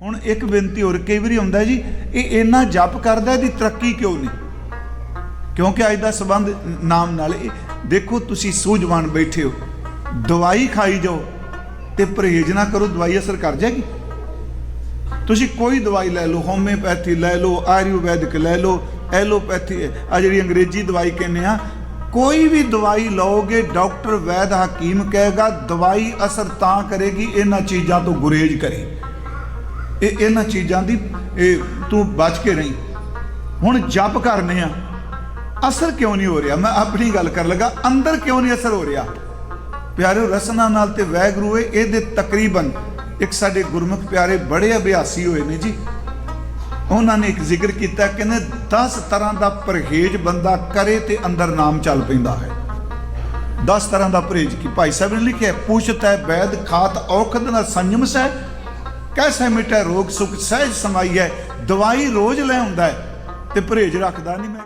ਹੁਣ ਇੱਕ ਬੇਨਤੀ ਹੋਰ, ਕਈ ਵਾਰੀ ਹੁੰਦਾ ਜੀ, ਇਹ ਇੰਨਾ ਜਪ ਕਰਦਾ ਇਹਦੀ ਤਰੱਕੀ ਕਿਉਂ ਨਹੀਂ? ਕਿਉਂਕਿ ਅੱਜ ਦਾ ਸਬੰਧ ਨਾਮ ਨਾਲ ਦੇਖੋ ਤੁਸੀਂ ਸੂਝਵਾਨ ਬੈਠੇ ਹੋ, ਦਵਾਈ ਖਾਈ ਜਾਓ ਤੇ ਪਰਹੇਜ਼ ਨਾ ਕਰੋ, ਦਵਾਈ ਅਸਰ ਕਰ ਜਾਏਗੀ। ਤੁਸੀਂ ਕੋਈ ਦਵਾਈ ਲੈ ਲਓ ਹੋਮਿਓਪੈਥੀ ਲੈ ਲਓ, ਆਯੁਰਵੈਦਿਕ ਲੈ ਲਓ ਐਲੋਪੈਥੀ ਆ ਜਿਹੜੀ ਅੰਗਰੇਜ਼ੀ ਦਵਾਈ ਕਹਿੰਦੇ ਆ, ਕੋਈ ਵੀ ਦਵਾਈ ਲਓਗੇ, ਡਾਕਟਰ ਵੈਦ ਹਕੀਮ ਕਹੇਗਾ, ਦਵਾਈ ਅਸਰ ਤਾਂ ਕਰੇਗੀ, ਇਹਨਾਂ ਚੀਜ਼ਾਂ ਤੋਂ ਗੁਰੇਜ਼ ਕਰੇ ਇਹ ਇਹਨਾਂ ਚੀਜ਼ਾਂ ਦੀ, ਇਹ ਤੂੰ ਬਚ ਕੇ ਰਹੀਂ। ਹੁਣ ਜਪ ਕਰਨੇ ਆ। ਅਸਰ ਕਿਉਂ ਨਹੀਂ ਹੋ ਰਿਹਾ? ਮੈਂ ਆਪਣੀ ਗੱਲ ਕਰਨ ਲੱਗਾ, ਅੰਦਰ ਕਿਉਂ ਨਹੀਂ ਅਸਰ ਹੋ ਰਿਹਾ? ਪਿਆਰਿਓ, ਰਸਨਾ ਨਾਲ ਤੇ ਵੈਗਰੂ ਇਹਦੇ ਤਕਰੀਬਨ ਇੱਕ ਸਾਡੇ ਗੁਰਮੁਖ ਪਿਆਰੇ ਬੜੇ ਅਭਿਆਸੀ ਹੋਏ ਨੇ ਜੀ। ਉਹਨਾਂ ਨੇ ਇੱਕ ਜ਼ਿਕਰ ਕੀਤਾ, ਕਹਿੰਦੇ 10 ਤਰ੍ਹਾਂ ਦਾ ਪਰਹੇਜ਼ ਬੰਦਾ ਕਰੇ ਤੇ ਅੰਦਰ ਨਾਮ ਚੱਲ ਪੈਂਦਾ ਹੈ। 10 ਤਰ੍ਹਾਂ ਦਾ ਪਰਹੇਜ਼ ਕੀ? ਭਾਈ ਸਾਹਿਬ ਨੇ ਲਿਖਿਆ ਪੁੱਛਤ ਹੈ ਵੈਦ ਖਾਤ ਔਖਦ ਨਾਲ ਸੰਜਮ ਸਹਿ ਕੈਸੇ ਮਿਟੈ ਰੋਗ ਸੁਖ ਸਹਿਜ ਸਮਾਈ ਹੈ ਦਵਾਈ ਰੋਜ਼ ਲੈ ਹੁੰਦਾ ਹੈ ਤੇ ਪਰਹੇਜ਼ ਰੱਖਦਾ ਨਹੀਂ ਮੈਂ।